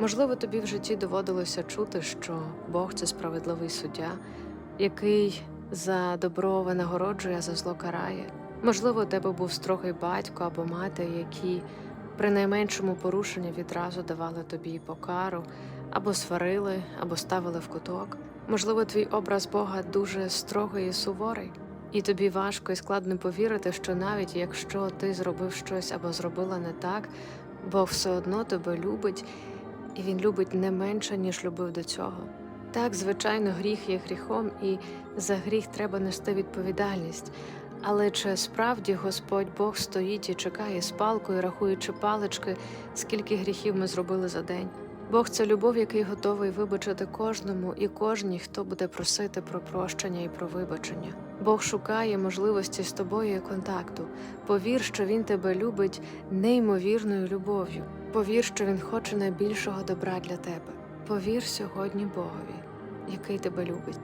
Можливо, тобі в житті доводилося чути, що Бог це справедливий суддя, який за добро винагороджує, а за зло карає. Можливо, у тебе був строгий батько або мати, які при найменшому порушенні відразу давали тобі покару, або сварили, або ставили в куток. Можливо, твій образ Бога дуже строгий і суворий, і тобі важко і складно повірити, що навіть якщо ти зробив щось або зробила не так, Бог все одно тебе любить, і він любить не менше, ніж любив до цього. Так, звичайно, гріх є гріхом, і за гріх треба нести відповідальність. Але чи справді Господь Бог стоїть і чекає з палкою, рахуючи палички, скільки гріхів ми зробили за день? Бог це любов, який готовий вибачити кожному і кожній, хто буде просити про прощення і про вибачення. Бог шукає можливості з тобою і контакту. Повір, що він тебе любить неймовірною любов'ю. Повір, що він хоче найбільшого добра для тебе. Повір сьогодні Богові, який тебе любить.